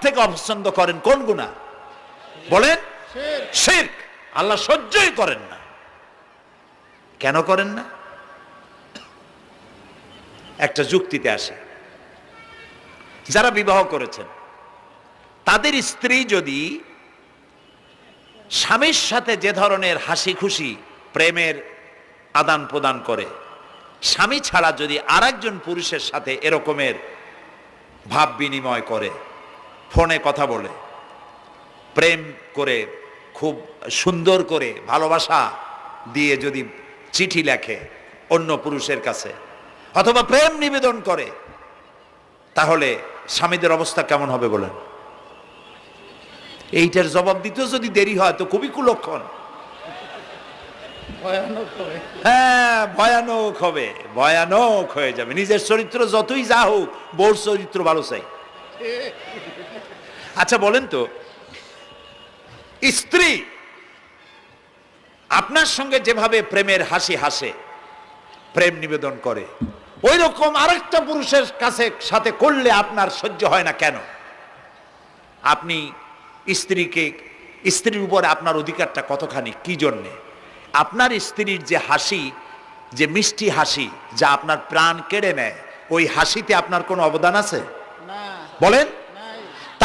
থেকে অপছন্দ করেন কোন গুণা? বলেন শিরক আল্লাহ সহ্যই করেন না। কেন করেন না? একটা যুক্তিতে আসে। যারা বিবাহ করেছেন তাদের স্ত্রী যদি স্বামীর সাথে যে ধরনের হাসি খুশি প্রেমের আদান প্রদান করে স্বামী ছাড়া যদি আরেকজন পুরুষের সাথে এরকমের ভাব বিনিময় করে ফোনে কথা বলে। প্রেম করে খুব সুন্দর করে ভালোবাসা দিয়ে যদি চিঠি লেখে অন্য পুরুষের কাছে অথবা প্রেম নিবেদন করে তাহলে স্বামীদের অবস্থা কেমন হবে বলেন? এইটার জবাব দিতেও যদি দেরি হয় তো খুবই কুলক্ষণ। হ্যাঁ ভয়ানক হবে ভয়ানক হয়ে যাবে। নিজের চরিত্র যতই যা হোক বউর চরিত্র ভালো চাই। আচ্ছা বলেন তো। স্ত্রী আপনার সঙ্গে যেভাবে প্রেমের হাসি হাসে প্রেম নিবেদন করে ওই রকম আরেকটা পুরুষের কাছে সাথে করলে আপনার সহ্য হয় না কেন? আপনি স্ত্রীকে স্ত্রীর উপরে আপনার অধিকারটা কতখানি কি জন্যে? আপনার স্ত্রীর যে হাসি যে মিষ্টি হাসি যা আপনার প্রাণ কেড়ে নেয় ওই হাসিতে আপনার কোনো অবদান আছে? বলেন।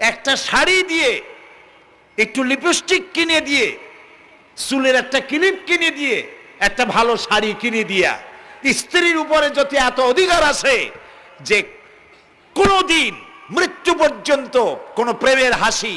একটা শাড়ি দিয়ে, একটু লিপস্টিক কিনে দিয়ে, চুলের একটা ক্লিপ কিনে দিয়ে, একটা ভালো শাড়ি কিনে দিয়া, স্ত্রীর উপরে যদি এত অধিকার আছে যে কোনো দিন মৃত্যু পর্যন্ত কোনো প্রেমের হাসি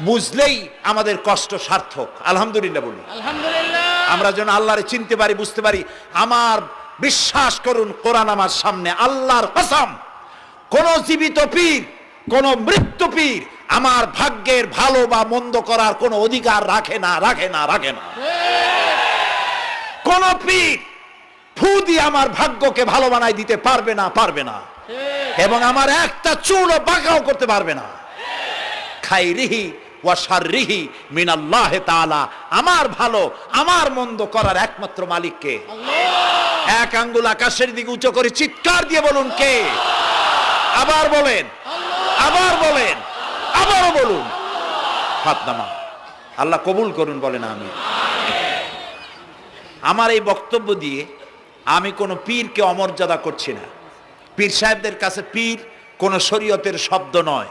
বুঝলেই আমাদের কষ্ট সার্থক। আলহামদুলিল্লাহ বলি। আলহামদুলিল্লাহ। আমরা যেন আল্লাহরে চিনতে পারি বুঝতে পারি আমার বিশ্বাস করুন কোরআন আমার সামনে আল্লাহর কসম কোন জীবিত পীর কোন মৃত্যু পীর আমার ভাগ্যের ভালো বা মন্দ করার কোনো অধিকার রাখে না রাখে না রাখে না। কোন পীর ফু দিয়ে আমার ভাগ্যকে ভালো বানাই দিতে পারবে না পারবে না। এবং আমার একটা চুলও বাঁকাও করতে পারবে না। খাইরিহি ওয়াশাররিহি মিনাল্লাহ তাআলা। আমার ভালো আমার মন্দ করার একমাত্র মালিককে এক আঙ্গুল আকাশের দিকে উঁচু করে চিৎকার দিয়ে বলুন কে? আবার বলেন আবার বলেন আবারও বলুন। ফাতনামা আল্লাহ কবুল করুন বলেন আমি। আমার এই বক্তব্য দিয়ে আমি কোনো পীরকে অমর্যাদা করছি না। পীর সাহেবদের কাছে পীর কোনো শরীয়তের শব্দ নয়।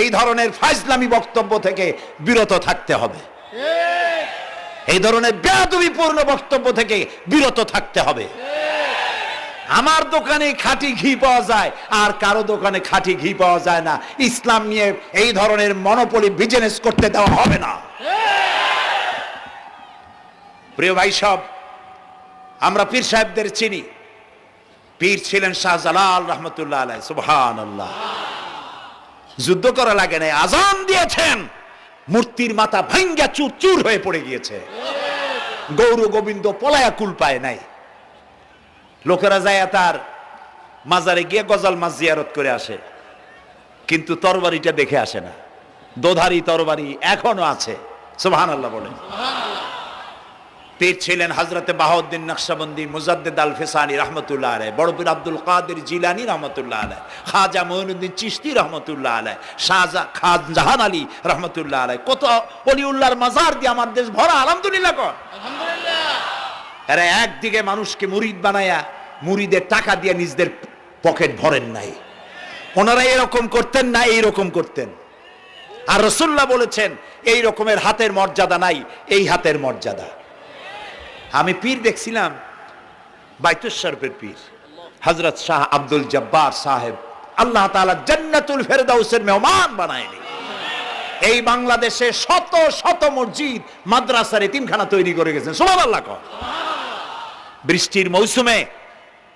এই ধরনের ফাইজলামি বক্তব্য থেকে বিরত থাকতে হবে। এই ধরনের বেয়াদবিপূর্ণ বক্তব্য থেকে বিরত থাকতে হবে। আমার দোকানে খাঁটি ঘি পাওয়া যায়, আর কারও দোকানে খাঁটি ঘি পাওয়া যায় না। ইসলাম নিয়ে এই ধরনের মনোপলি বিজনেস করতে দেওয়া হবে না। প্রিয় ভাই সব আমরা পীর সাহেবদের চিনি। পীর ছিলেন শাহজালাল রহমতুল্লাহ আলাই সুবহান আল্লাহ যুদ্ধ করা লাগে নাই, আজান দিয়েছেন। মূর্তির মাথা ভাঙ্গা চুর চুর হয়ে পড়ে গিয়েছে। গৌর গোবিন্দ পলায়া কুল পায় নাই। লোকেরা যায় তার মাজারে গিয়ে গজাল মাছ জিয়ারত করে আসে। কিন্তু তরবারিটা দেখে আসে না। দোধারি তরবারি এখনও আছে। সুবহান আল্লাহ বলে পীর ছিলেন হজরতে বাহাউদ্দিন নকশবন্দি মুজাদ্দেদ আল ফেসানি রহমতুল্লাহ আলাই বড় পীর আব্দুল কাদের জিলানি রহমতুল্লাহ আলাই খাজা মঈনুদ্দিন চিশতি রহমতুল্লাহ আলাই শাহজা খান জাহান আলী রহমতুল্লাহ আলাই কত অলিউল্লাহর মাজার দিয়ে আমার দেশ ভরা আলহামদুলিল্লাহ কর। এরা একদিকে মানুষকে মুরিদ বানায়া মুরিদের টাকা দিয়ে নিজদের পকেট ভরেন নাই। ওনারা এরকম করতেন না এইরকম করতেন। আর রসুল্লাহ বলেছেন এই রকমের হাতের মর্যাদা নাই এই হাতের মর্যাদা। আমি পীর দেখছিলাম বাইতুশরফের পীর হজরত শাহ আব্দুল জব্বার সাহেব। আল্লাহ তাআলা জান্নাতুল ফেরদাউসের মেহমান বানায়নি। এই বাংলাদেশে শত শত মসজিদ, মাদ্রাসার এতিমখানা তৈরি করে গেছেন সুবহানাল্লাহ কর। বৃষ্টির মৌসুমে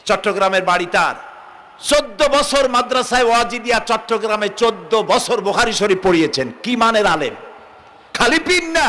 চট্টগ্রামের বাড়ি তার। চোদ্দ বছর মাদ্রাসায় ওয়াজিদিয়া চট্টগ্রামে চোদ্দ বছর বোখারি শরীফ পড়িয়েছেন। কি মানের আলেম? খালি পীর না।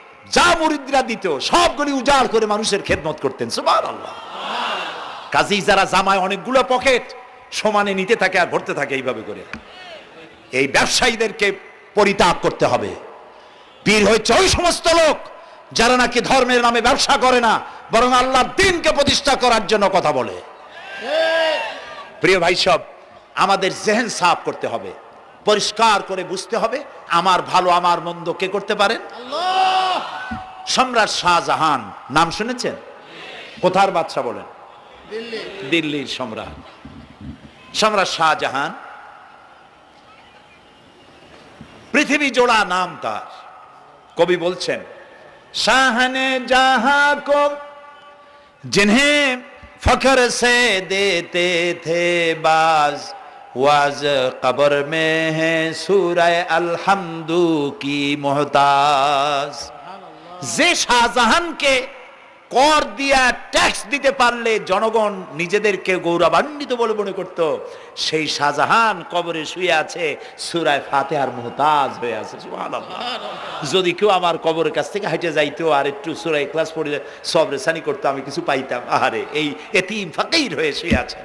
যা মুরিদরা দিত, সবগুলি উজাড় করে মানুষের খেদমত করতেন। সুবাহ আল্লাহ কাজেই যারা জামায় অনেকগুলো পকেট সমানে নিতে থাকে আর ভরতে থাকে এইভাবে করে। এই ব্যবসায়ীদেরকে পরিত্যাগ করতে হবে। পীর হচ্ছে ওই সমস্ত লোক যারা নাকি ধর্মের নামে ব্যবসা করে না, বরং আল্লাহর দিনকে প্রতিষ্ঠা করার জন্য কথা বলে। প্রিয় ভাই সব, আমাদের জেহেন সাফ করতে হবে। পরিষ্কার করে বুঝতে হবে, আমার ভালো, আমার মন্দ কে করতে পারেন? সম্রাট শাহজাহান, নাম শুনেছেন? কোথার বাদশাহ বলেন? দিল্লির সম্রাট। সম্রাট শাহজাহান, পৃথিবী জোড়া নাম তার। কবি বলছেন, শাহানে জাহা কব জিনহে ফখর সে দেতে থে বাজ। ওয়াজ কবর মে হে سورہ আলহামদু কি محتاج যে শাহজাহানকে কর দিয়া ট্যাক্স দিতে পারলে জনগণ নিজেদেরকে গৌরবান্বিত বলে মনে করত, সেই শাহজাহান কবরে শুয়ে আছে, সুরায় ফাতেহার মোহতাজ হয়ে আছে যদি কেউ আমার কবরের কাছ থেকে হেঁটে যাইতো আর একটু সুরাই ক্লাস পড়ে সব রেসানি করতো, আমি কিছু পাইতাম। আহারে, এই এতিম ফাকির হয়ে শুয়ে আছে।